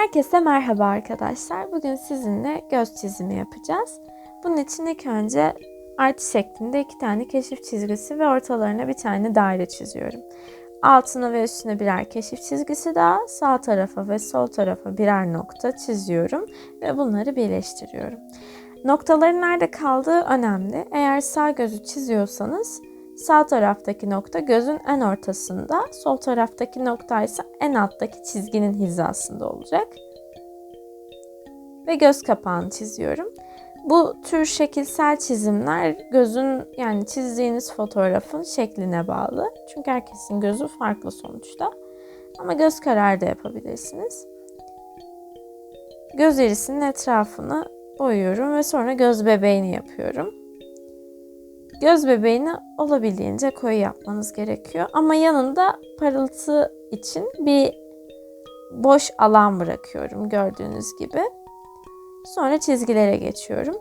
Herkese merhaba arkadaşlar. Bugün sizinle göz çizimi yapacağız. Bunun için ilk önce artı şeklinde iki tane keşif çizgisi ve ortalarına bir tane daire çiziyorum. Altına ve üstüne birer keşif çizgisi daha, sağ tarafa ve sol tarafa birer nokta çiziyorum ve bunları birleştiriyorum. Noktaların nerede kaldığı önemli. Eğer sağ gözü çiziyorsanız Sağ taraftaki nokta gözün en ortasında, sol taraftaki nokta ise en alttaki çizginin hizasında olacak. Ve göz kapağını çiziyorum. Bu tür şekilsel çizimler gözün yani çizdiğiniz fotoğrafın şekline bağlı. Çünkü herkesin gözü farklı sonuçta. Ama göz kararı da yapabilirsiniz. Göz irisinin etrafını boyuyorum ve sonra göz bebeğini yapıyorum. Göz bebeğini olabildiğince koyu yapmanız gerekiyor. Ama yanında parıltı için bir boş alan bırakıyorum gördüğünüz gibi. Sonra çizgilere geçiyorum.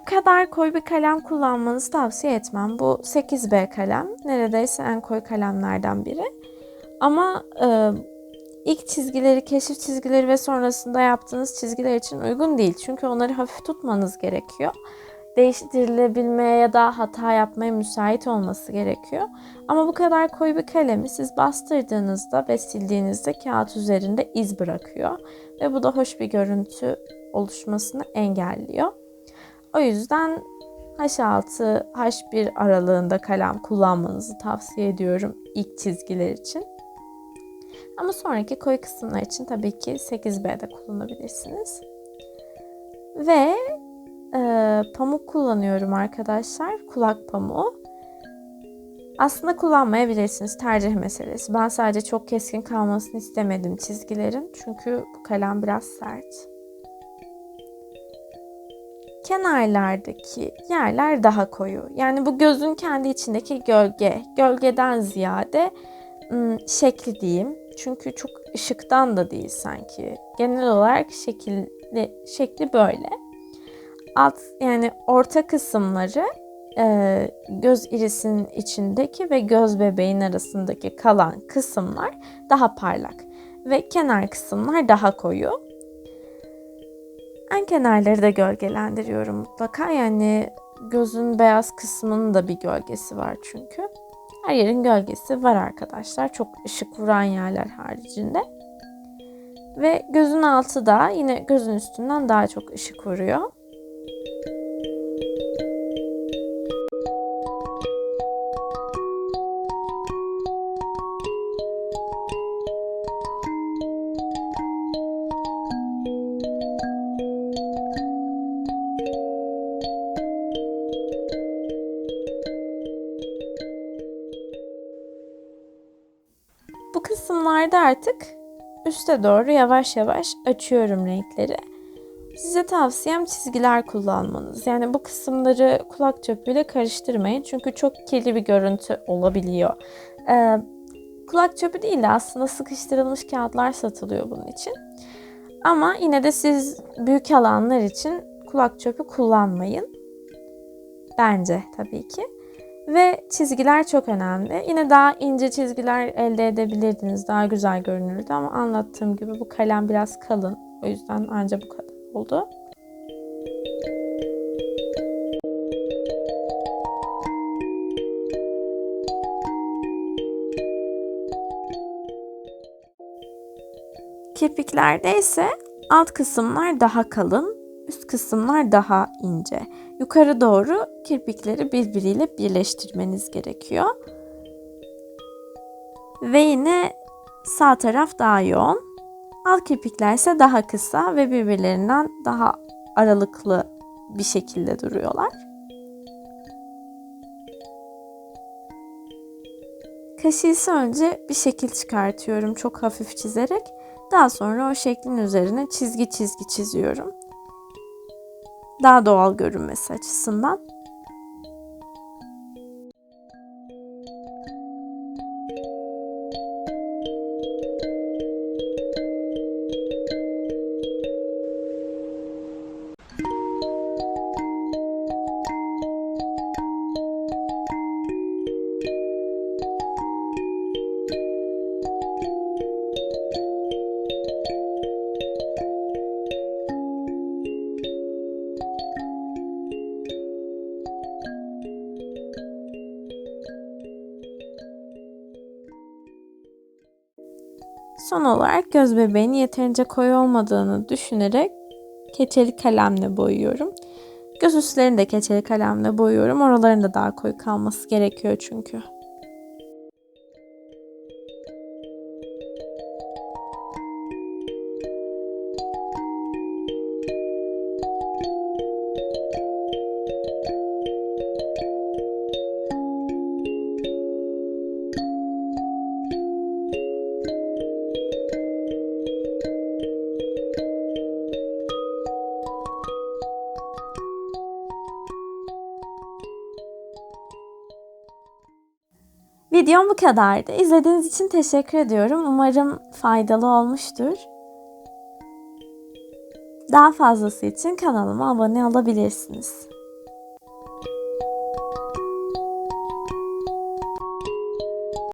Bu kadar koyu bir kalem kullanmanızı tavsiye etmem. Bu 8B kalem. Neredeyse en koyu kalemlerden biri. Ama e, ilk çizgileri, keşif çizgileri ve sonrasında yaptığınız çizgiler için uygun değil. Çünkü onları hafif tutmanız gerekiyor değiştirilebilmeye ya da hata yapmaya müsait olması gerekiyor. Ama bu kadar koyu bir kalemi siz bastırdığınızda ve sildiğinizde kağıt üzerinde iz bırakıyor. Ve bu da hoş bir görüntü oluşmasını engelliyor. O yüzden H6, H1 aralığında kalem kullanmanızı tavsiye ediyorum ilk çizgiler için. Ama sonraki koyu kısımlar için tabii ki 8B'de kullanabilirsiniz. Ve e, pamuk kullanıyorum arkadaşlar. Kulak pamuğu. Aslında kullanmayabilirsiniz. Tercih meselesi. Ben sadece çok keskin kalmasını istemedim çizgilerin. Çünkü bu kalem biraz sert. Kenarlardaki yerler daha koyu. Yani bu gözün kendi içindeki gölge. Gölgeden ziyade şekli diyeyim. Çünkü çok ışıktan da değil sanki. Genel olarak şekilli, şekli böyle alt yani orta kısımları e, göz irisinin içindeki ve göz bebeğin arasındaki kalan kısımlar daha parlak ve kenar kısımlar daha koyu. En kenarları da gölgelendiriyorum mutlaka. Yani gözün beyaz kısmının da bir gölgesi var çünkü. Her yerin gölgesi var arkadaşlar. Çok ışık vuran yerler haricinde. Ve gözün altı da yine gözün üstünden daha çok ışık vuruyor. Kısımlarda artık üste doğru yavaş yavaş açıyorum renkleri. Size tavsiyem çizgiler kullanmanız. Yani bu kısımları kulak çöpüyle karıştırmayın. Çünkü çok kirli bir görüntü olabiliyor. Ee, kulak çöpü değil de aslında sıkıştırılmış kağıtlar satılıyor bunun için. Ama yine de siz büyük alanlar için kulak çöpü kullanmayın. Bence tabii ki. Ve çizgiler çok önemli. Yine daha ince çizgiler elde edebilirdiniz. Daha güzel görünürdü ama anlattığım gibi bu kalem biraz kalın. O yüzden ancak bu kadar oldu. Kirpiklerde ise alt kısımlar daha kalın, üst kısımlar daha ince. Yukarı doğru kirpikleri birbiriyle birleştirmeniz gerekiyor. Ve yine sağ taraf daha yoğun. Alt kirpikler ise daha kısa ve birbirlerinden daha aralıklı bir şekilde duruyorlar. Kaşığı önce bir şekil çıkartıyorum çok hafif çizerek. Daha sonra o şeklin üzerine çizgi çizgi çiziyorum daha doğal görünmesi açısından. Son olarak göz bebeğinin yeterince koyu olmadığını düşünerek keçeli kalemle boyuyorum. Göz üstlerini de keçeli kalemle boyuyorum. Oraların da daha koyu kalması gerekiyor çünkü. Videom bu kadardı. İzlediğiniz için teşekkür ediyorum. Umarım faydalı olmuştur. Daha fazlası için kanalıma abone olabilirsiniz.